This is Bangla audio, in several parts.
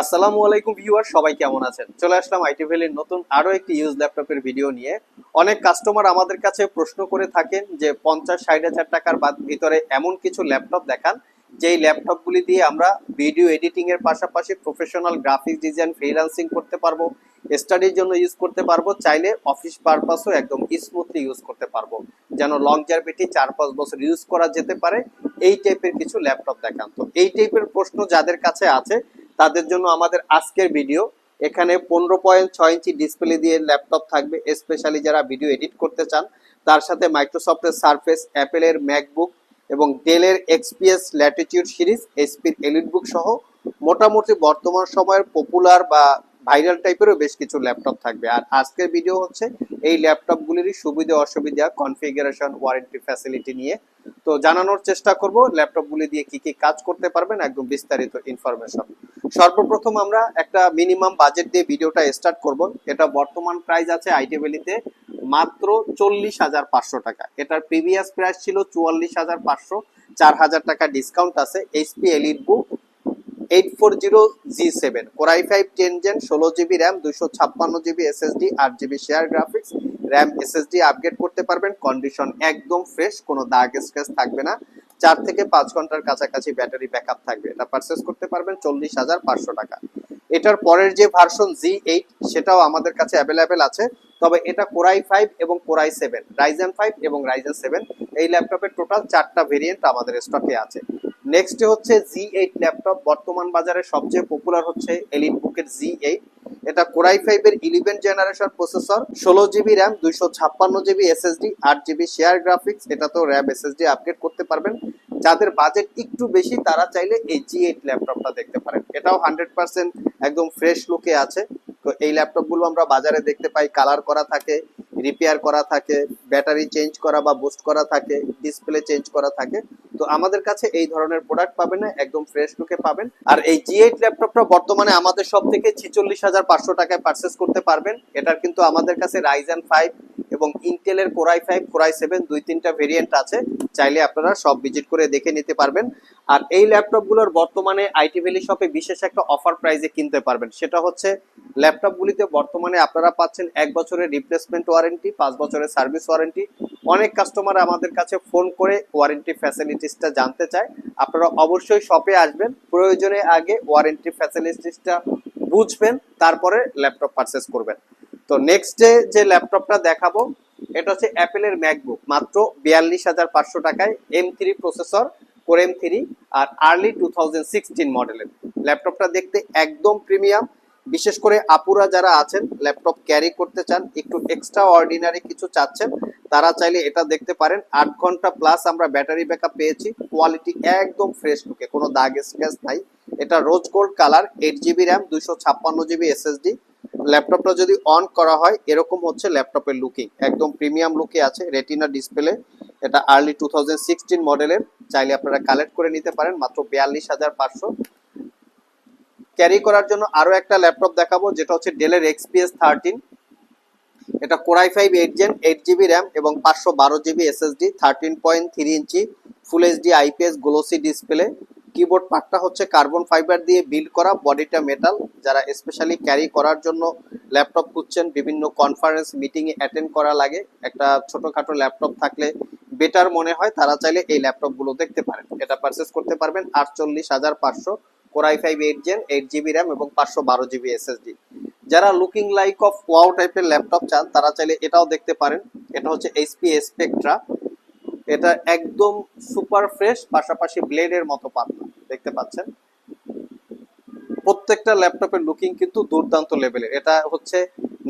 আসসালামু আলাইকুম ভিউয়ার, সবাই কেমন আছেন? চলে আসলাম আইটি ভ্যালির নতুন একটি ইউজ ল্যাপটপের ভিডিও নিয়ে। অনেক কাস্টমার আমাদের কাছে প্রশ্ন করে থাকেন যে, পঞ্চাশ, ষাট হাজার টাকার ভিতরে এমন কিছু ল্যাপটপ দেখান, যেই ল্যাপটপগুলি দিয়ে আমরা ভিডিও পাশাপাশি প্রফেশনাল গ্রাফিক্স ডিজাইন করতে পারব স্টাডির জন্য ইউজ করতে পারব, চাইলে অফিস পারপাসও একদম স্মুথলি ইউজ করতে পারব। যেন লং জার্ভিটি চার পাঁচ বছর ইউজ করা যেতে পারে, এই টাইপের কিছু ল্যাপটপ দেখান। তো এই টাইপের প্রশ্ন যাদের কাছে আছে তাদের জন্য আমাদের আজকের ভিডিও এখানে পনেরো পয়েন্ট ছয় ইঞ্চি ডিসপ্লে দিয়ে ল্যাপটপ থাকবে স্পেশালি যারা ভিডিও এডিট করতে চান। তার সাথে মাইক্রোসফটের সার্ফেস অ্যাপেলের ম্যাকবুক এবং ডেলের এক্সপিএস ল্যাটিটিউড সিরিজ এসপির এলিট বুক সহ মোটামুটি বর্তমান সময়ের পপুলার বা ভাইরাল টাইপেরও বেশ কিছু ল্যাপটপ থাকবে। আর আজকের ভিডিও হচ্ছে এই ল্যাপটপগুলিরই সুবিধা অসুবিধা কনফিগারেশন ওয়ারেন্টি ফ্যাসিলিটি নিয়ে। তো জানানোর চেষ্টা করব ল্যাপটপগুলি দিয়ে কি কি কাজ করতে পারবেন, একদম বিস্তারিত ইনফরমেশন সর্বপ্রথম আমরা একটা মিনিমাম বাজেট দিয়ে ভিডিওটা স্টার্ট করব। এটা বর্তমান প্রাইস আছে আইটি মাত্র চল্লিশ হাজার পাঁচশো টাকা। এটার প্রিভিয়াস প্রাইস ছিল চুয়াল্লিশ হাজার পাঁচশো। চার হাজার টাকা ডিসকাউন্ট আছে। HP EliteBook eight four zero G seven core i five ten gen ষোলো জিবি র্যাম দুশো ছাপ্পান্ন জিবি এসএসডি আট GB share graphics RAM SSD upgrade করতে পারবেন। কন্ডিশন একদম ফ্রেশ কোনো দাগ স্ক্র্যাচ থাকবে না। চার থেকে পাঁচ ঘণ্টার কাছাকাছি ব্যাটারি ব্যাকআপ থাকবে। এটা পারচেস করতে পারবেন চল্লিশ হাজার পাঁচশো টাকা। এটার পরের যে ভার্সন জি এইট সেটাও আমাদের কাছে অ্যাভেলেবেল আছে। তবে এটা কোরাই ফাইভ এবং core i seven Ryzen five এবং রাইজেন সেভেন এই ল্যাপটপের টোটাল চারটা ভেরিয়েন্ট আমাদের স্টকে আছে। নেক্সট হচ্ছে জি এইট ল্যাপটপ বর্তমান বাজারে সবচেয়ে পপুলার হচ্ছে এলিট বুকের জি এইট এটা কোরাই ফাইভ এর ইলেভেন জেনারেশন প্রসেসর ষোলো জিবি র্যাম দুইশো ছাপ্পান্ন জিবি এসএসডি আট জিবি শেয়ার গ্রাফিক্স এটা তো র্যাম এসএসডি আপগ্রেড করতে পারবেন। যাদের বাজেট একটু বেশি, তারা চাইলে এই জি এইট ল্যাপটপটা দেখতে পারেন। এটাও হান্ড্রেড পার্সেন্ট একদম ফ্রেশ লুকে আছে। তো এই ল্যাপটপগুলো আমরা বাজারে দেখতে পাই কালার করা থাকে। রিপেয়ার করা থাকে ব্যাটারি চেঞ্জ করা বা বুস্ট করা থাকে ডিসপ্লে চেঞ্জ করা থাকে। তো আমাদের কাছে এই ধরনের প্রোডাক্ট পাবেন না, একদম ফ্রেশ লুকে পাবেন। আর এই জি এইট ল্যাপটপটা বর্তমানে আমাদের সব থেকে ছিচল্লিশ হাজার পাঁচশো টাকায় পারচেস করতে পারবেন। এটার কিন্তু আমাদের কাছে রাইজ রাইজেন ফাইভ এবং ইন্টেলের কোরাই ফাইভ কোরাই সেভেন দুই তিনটা ভেরিয়েন্ট আছে। চাইলে আপনারা সব ভিজিট করে দেখে নিতে পারবেন। আর এই ল্যাপটপগুলোর বর্তমানে আইটি ভ্যালি শপে বিশেষ একটা অফার প্রাইসে কিনতে পারবেন। সেটা হচ্ছে ল্যাপটপগুলিতে বর্তমানে আপনারা পাচ্ছেন এক বছরের রিপ্লেসমেন্ট ওয়ারেন্টি পাঁচ বছরের সার্ভিস ওয়ারেন্টি অনেক কাস্টমার আমাদের কাছে ফোন করে ওয়ারেন্টি ফ্যাসিলিটিসটা জানতে চায়। আপনারা অবশ্যই শপে আসবেন। প্রয়োজনে আগে ওয়ারেন্টি ফ্যাসিলিটিসটা বুঝবেন, তারপরে ল্যাপটপ পারচেস করবেন। তো নেক্সট ডে যে ল্যাপটপটা দেখাবো, এটা হচ্ছে অ্যাপেলের ম্যাকবুক মাত্র বিয়াল্লিশ হাজার পাঁচশো টাকায় M three processor core M three আর আর্লি টু থাউজেন্ড সিক্সটিন মডেলের ল্যাপটপটা দেখতে একদম প্রিমিয়াম বিশেষ করে আপুরা যারা আছেন ল্যাপটপ ক্যারি করতে চান, একটু এক্সট্রা অর্ডিনারি কিছু চাচ্ছেন, তারা চাইলে এটা দেখতে পারেন। আট ঘণ্টা প্লাস আমরা ব্যাটারি ব্যাকআপ পেয়েছি। কোয়ালিটি একদম ফ্রেশ লুকে কোনো দাগ স্ক্র্যাচ নাই। এটা rose gold colour eight GB RAM দুশো ছাপ্পান্ন জিবি এসএসডি ল্যাপটপটা যদি অন করা হয়, এরকম হচ্ছে ল্যাপটপের লুকিং একদম প্রিমিয়াম লুকে আছে রেটিনা ডিসপ্লে এটা আর্লি টু থাউজেন্ড সিক্সটিন মডেলের চাইলে আপনারা কালেক্ট করে নিতে পারেন, মাত্র বিয়াল্লিশ হাজার পাঁচশো। ক্যারি করার জন্য আরও একটা ল্যাপটপ দেখাবো, যেটা হচ্ছে ডেলের এক্সপিএস থার্টিন এটা core i five eight gen eight GB RAM এবং পাঁচশো বারো GB SSD thirteen point three inch full HD IPS glossy display keyboard পার্টটা হচ্ছে কার্বন ফাইবার দিয়ে বিল্ড করা বডিটা মেটাল যারা স্পেশালি ক্যারি করার জন্য ল্যাপটপ খুঁজছেন, বিভিন্ন কনফারেন্স মিটিংয়ে অ্যাটেন্ড করা লাগে। একটা ছোটোখাটো ল্যাপটপ থাকলে বেটার মনে হয়, তারা চাইলে এই ল্যাপটপগুলো দেখতে পারেন। এটা পারচেস করতে পারবেন আটচল্লিশ হাজার পাঁচশো core i five eight gen eight GB RAM এবং পাঁচশো বারো জিবি এসএসডি যারা লুকিং লাইক অফ ওয়াও টাইপের ল্যাপটপ চান, তারা চাইলে এটাও দেখতে পারেন। এটা হচ্ছে এইচপি স্পেকট্রা এটা একদম সুপার ফ্রেশ পাশাপাশি ব্লেডের মতো পাতলা। দেখতে পাচ্ছেন। প্রত্যেকটা ল্যাপটপের লুকিং কিন্তু দুর্দান্ত লেভেলের এটা হচ্ছে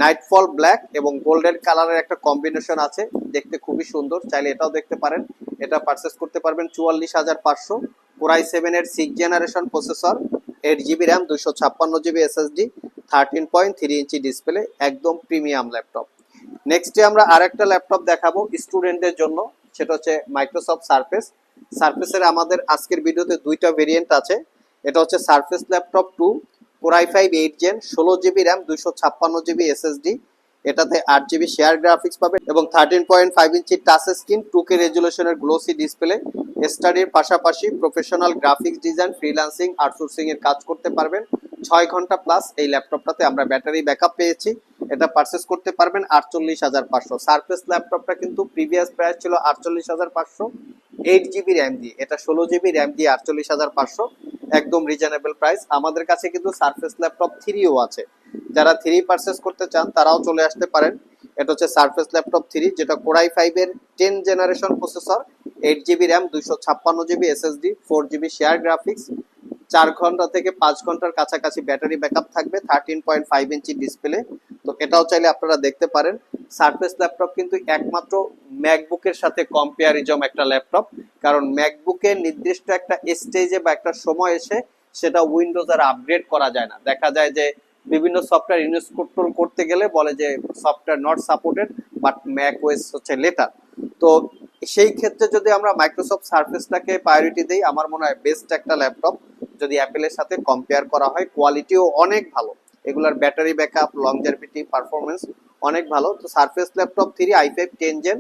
নাইটফল ব্ল্যাক এবং গোল্ডেন কালারের একটা কম্বিনেশন আছে। দেখতে খুবই সুন্দর। চাইলে এটাও দেখতে পারেন। এটা পারচেস করতে পারবেন চুয়াল্লিশ হাজার পাঁচশো। কোরাই সেভেন এর six generation processor eight GB RAM দুশো ছাপ্পান্ন GB SSD thirteen point three inch display একদম প্রিমিয়াম ল্যাপটপ নেক্সটে আমরা আরেকটা ল্যাপটপ দেখাবো স্টুডেন্টদের জন্য। সেটা হচ্ছে মাইক্রোসফট সারফেস সারফেসের আমাদের আজকের ভিডিওতে দুইটা ভেরিয়েন্ট আছে। এটা হচ্ছে Surface laptop two core i five eight gen ষোলো জিবি র্যাম দুইশো ছাপ্পান্ন জিবি এসএসডি এটাতে আট জিবি শেয়ার গ্রাফিক্স পাবে এবং thirteen point five inch touch screen two K রেজুলেশনের glossy display স্টাডির পাশাপাশি professional graphics design freelancing outsourcing এর কাজ করতে পারবেন। ছয় ঘণ্টা প্লাস এই ল্যাপটপটাতে আমরা ব্যাটারি ব্যাকআপ পেয়েছি। এটা পারচেস করতে পারবেন আটচল্লিশ হাজার পাঁচশো। সার্ফেস ল্যাপটপটা কিন্তু প্রিভিয়াস প্রাইস ছিল আটচল্লিশ হাজার পাঁচশো। এইট জিবি র্যাম দিয়ে, এটা ষোলো জিবি র্যাম দিয়ে আটচল্লিশ হাজার পাঁচশো। একদম রিজনেবল প্রাইস আমাদের কাছে কিন্তু সার্ফেস ল্যাপটপ থ্রিও আছে। যারা থ্রি পারচেস করতে চান, তারাও চলে আসতে পারেন। এটা হচ্ছে সার্ফেস ল্যাপটপ থ্রি যেটা কোরাই ফাইভের ten generation processor eight GB RAM দুইশো ছাপ্পান্ন GB SSD four GB share graphics চার ঘণ্টা থেকে পাঁচ ঘণ্টার কাছাকাছি ব্যাটারি ব্যাকআপ থাকবে thirteen point five inch display তো এটাও চাইলে আপনারা দেখতে পারেন। সার্ফেস ল্যাপটপ কিন্তু একমাত্র ম্যাকবুকের সাথে কম্পেয়ারিজম একটা ল্যাপটপ কারণ ম্যাকবুকের নির্দিষ্ট একটা স্টেজে বা একটা সময় এসে সেটা উইন্ডোজ আর আপগ্রেড করা যায় না। দেখা যায় যে বিভিন্ন সফটওয়্যার ইনস্টল করতে গেলে বলে যে software not supported but Mac OS হচ্ছে লেটার তো সেই ক্ষেত্রে যদি আমরা মাইক্রোসফট সার্ফেসটাকে প্রায়োরিটি দিই, আমার মনে হয় বেস্ট একটা ল্যাপটপ যদি অ্যাপেলের সাথে কম্পেয়ার করা হয় কোয়ালিটিও অনেক ভালো। এগুলার ব্যাটারি ব্যাকআপ লংজারভিটি পারফরমেন্স অনেক ভালো। তো Surface laptop three i five ten gen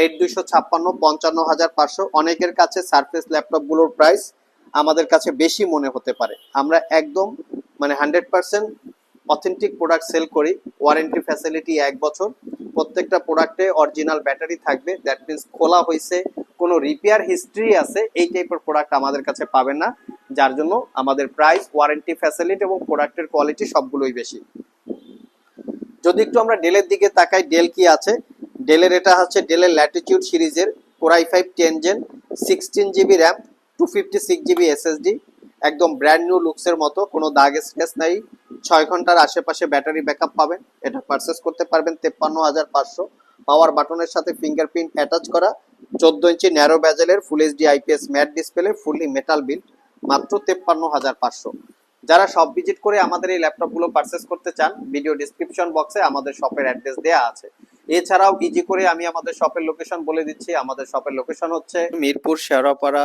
eight দুইশো ছাপ্পান্ন পঞ্চান্ন হাজার পাঁচশো অনেকের কাছে সার্ফেস ল্যাপটপগুলোর প্রাইস আমাদের কাছে বেশি মনে হতে পারে। আমরা একদম মানে hundred percent authentic product sale করি। ওয়ারেন্টি ফ্যাসিলিটি এক বছর। প্রত্যেকটা প্রোডাক্টে অরিজিনাল ব্যাটারি থাকবে। দ্যাট মিনস খোলা হয়েছে কোনো রিপেয়ার হিস্ট্রি আছে, এই টাইপের প্রোডাক্ট আমাদের কাছে পাবেন না। যার জন্য আমাদের প্রাইস ওয়ারেন্টি ফ্যাসিলিটি এবং প্রোডাক্টের কোয়ালিটি সবগুলোই বেশি। যদি একটু আমরা ডেলের দিকে তাকাই ডেল কি আছে? ডেলের এটা হচ্ছে ডেলের ল্যাটিটিউড সিরিজের core i five ten gen sixteen GB RAM two fifty six GB SSD একদম ব্র্যান্ড নিউ লুকসের মতো, কোনো দাগ স্ক্র্যাচ নাই। ছয় ঘণ্টার আশেপাশে ব্যাটারি ব্যাকআপ পাবেন। এটা পারচেস করতে পারবেন তেপ্পান্ন হাজার পাঁচশো। পাওয়ার বাটনের সাথে ফিঙ্গারপ্রিন্ট অ্যাটাচ করা। চোদ্দ ইঞ্চি narrow ব্যাজেলের full HD IPS matte display fully metal build মাত্র তেপ্পান্ন হাজার পাঁচশো। যারা সব ভিজিট করে আমাদের এই ল্যাপটপগুলো পারচেস করতে চান ভিডিও ডিসক্রিপশন বক্সে আমাদের শপের অ্যাড্রেস দেওয়া আছে। এছাড়াও ইজি করে আমি আমাদের শপের লোকেশন বলে দিচ্ছি। আমাদের শপের লোকেশন হচ্ছে মিরপুর শেওড়াপাড়া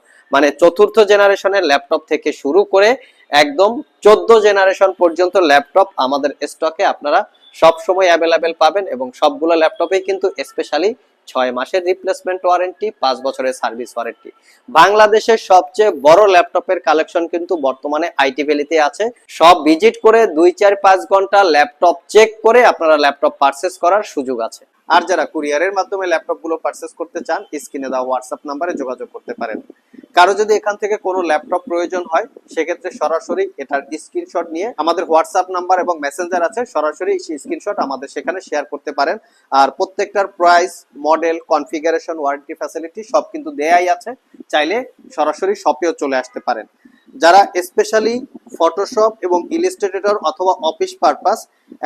মানে চতুর্থ জেনারেশনের ল্যাপটপ থেকে শুরু করে একদম চোদ্দ জেনারেশন পর্যন্ত ল্যাপটপ আমাদের স্টকে আপনারা সব সময় অ্যাভেলেবেল পাবেন এবং সবগুলো ল্যাপটপেই কিন্তু স্পেশালি ছয় মাসের রিপ্লেসমেন্ট ওয়ারেন্টি, পাঁচ বছরের সার্ভিস ওয়ারেন্টি। বাংলাদেশের সবচেয়ে বড় ল্যাপটপের কালেকশন কিন্তু বর্তমানে আইটি ভ্যালিতে আছে। সব ভিজিট করে দুই, চার, পাঁচ ঘণ্টা ল্যাপটপ চেক করে আপনারা ল্যাপটপ পারচেস করার সুযোগ আছে। আর যারা কুরিয়ারের মাধ্যমে ল্যাপটপগুলো পারচেস করতে চান, স্ক্রিনে দেওয়া হোয়াটসঅ্যাপ নাম্বারে যোগাযোগ করতে পারেন। কারও যদি এখান থেকে কোনো ল্যাপটপ প্রয়োজন হয়, সেক্ষেত্রে সরাসরি এটার স্ক্রিনশট নিয়ে আমাদের হোয়াটসঅ্যাপ নাম্বার এবং মেসেঞ্জার আছে, সরাসরি সেই স্ক্রিনশট আমাদের সেখানে শেয়ার করতে পারেন। আর প্রত্যেকটার price model configuration warranty facility সব কিন্তু দেয়াই আছে। চাইলে সরাসরি শপেও চলে আসতে পারেন। যারা স্পেশালি ফটোশপ এবং ইলিস্ট্রেটর অথবা অফিস পারপাস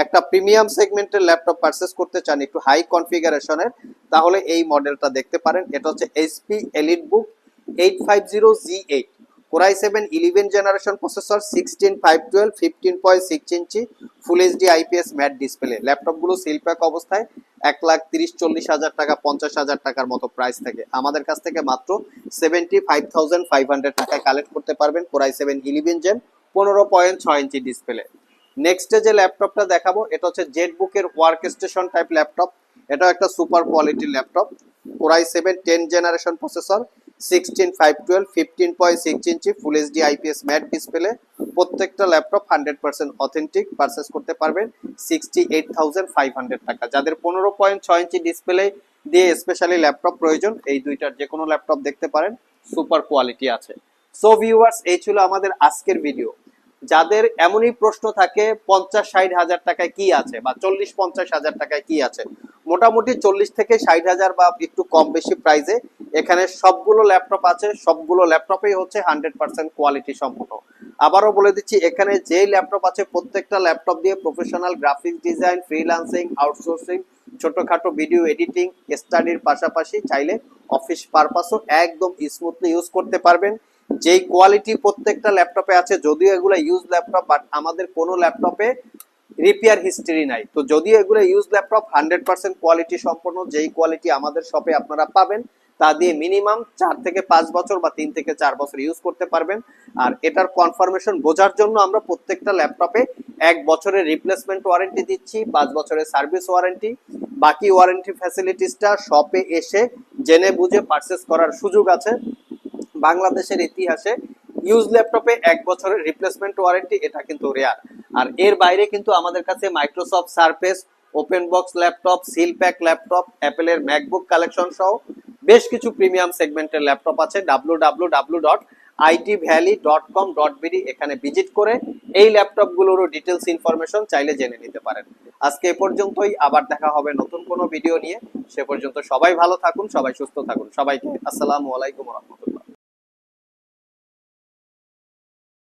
একটা প্রিমিয়াম সেগমেন্টের ল্যাপটপ পারচেস করতে চান একটু হাই কনফিগারেশনের তাহলে এই মডেলটা দেখতে পারেন। এটা হচ্ছে HP EliteBook eight five zero G eight core i seven eleven generation processor sixteen five twelve fifteen point six inch full HD IPS matte display ল্যাপটপগুলো সিল প্যাক অবস্থায় এক লাখ তিরিশ চল্লিশ হাজার টাকা, পঞ্চাশ হাজার টাকার মতো প্রাইস থাকে। আমাদের কাছ থেকে মাত্র seventy five thousand five hundred টাকায় কালেক্ট করতে পারবেন core i seven eleven gen পনেরো পয়েন্ট ছয় ইঞ্চি ডিসপ্লে নেক্সটে যে ল্যাপটপটা দেখাবো, এটা হচ্ছে জেট বুকের ওয়ার্ক স্টেশন টাইপ ল্যাপটপ এটাও একটা সুপার কোয়ালিটির laptop core i seven ten generation processor sixteen five twelve fifteen point six inch full matte display প্রত্যেকটা laptop hundred percent authentic purchase করতে পারবেন sixty eight thousand five hundred টাকা। যাদের পনেরো পয়েন্ট ছয় ইঞ্চি ডিসপ্লে দিয়ে স্পেশালি ল্যাপটপ প্রয়োজন, এই দুইটার ল্যাপটপ দেখতে পারেন সুপার কোয়ালিটি আছে। সো ভিউয়ার্স এই ছিল আমাদের আজকের ভিডিও যাদের এমনই প্রশ্ন থাকে, পঞ্চাশ ষাট হাজার টাকায় কি আছে বা চল্লিশ পঞ্চাশ হাজার টাকায় কি আছে? মোটামুটি চল্লিশ থেকে ষাট হাজার বা একটু কম বেশি প্রাইসে এখানে সবগুলো ল্যাপটপ আছে, সবগুলো ল্যাপটপেই হচ্ছে হান্ড্রেড পার্সেন্ট কোয়ালিটি সম্পূর্ণ। আবারও বলে দিচ্ছি, এখানে যেই ল্যাপটপ আছে, প্রত্যেকটা ল্যাপটপ দিয়ে professional graphics design freelancing outsourcing ছোটখাটো ভিডিও এডিটিং স্টাডির পাশাপাশি চাইলে অফিস পারপাসও একদম স্মুথলি ইউজ করতে পারবেন। যেই কোয়ালিটি প্রত্যেকটা ল্যাপটপে আছে, যদিও এগুলো ইউজ ল্যাপটপ বাট আমাদের কোনো ল্যাপটপে রিপেয়ার হিস্ট্রি নাই। তো যদিও এগুলো use laptop hundred percent quality সম্পন্ন, যেই কোয়ালিটি আমাদের শপে আপনারা পাবেন, তা দিয়ে মিনিমাম চার থেকে পাঁচ বছর বা তিন থেকে চার বছর ইউজ করতে পারবেন। আর এটার কনফার্মেশন বোঝার জন্য আমরা প্রত্যেকটা ল্যাপটপে এক বছরের রিপ্লেসমেন্ট ওয়ারেন্টি দিচ্ছি, পাঁচ বছরের সার্ভিস ওয়ারেন্টি বাকি ওয়ারেন্টি ফ্যাসিলিটিসটা শপে এসে জেনে বুঝে পারচেস করার সুযোগ আছে। বাংলাদেশের ইতিহাসে ইউজ ল্যাপটপে এক বছরের রিপ্লেসমেন্ট ওয়ারেন্টি এটা কিন্তু রেয়ার আর এর বাইরে কিন্তু আমাদের কাছে Microsoft Surface open box laptop seal pack laptop অ্যাপেলের ম্যাকবুক কালেকশন সহ বেশ কিছু প্রিমিয়াম সেগমেন্টের ল্যাপটপ আছে। ডাব্লু ডাব্লু এখানে ভিজিট করে এই ল্যাপটপগুলোরও ডিটেলস ইনফরমেশন চাইলে জেনে নিতে পারেন। আজকে এ পর্যন্তই, আবার দেখা হবে নতুন কোনো ভিডিও নিয়ে। সে পর্যন্ত সবাই ভালো থাকুন, সবাই সুস্থ থাকুন। সবাইকে আসসালামু আলাইকুম রহমতুল্লাহ।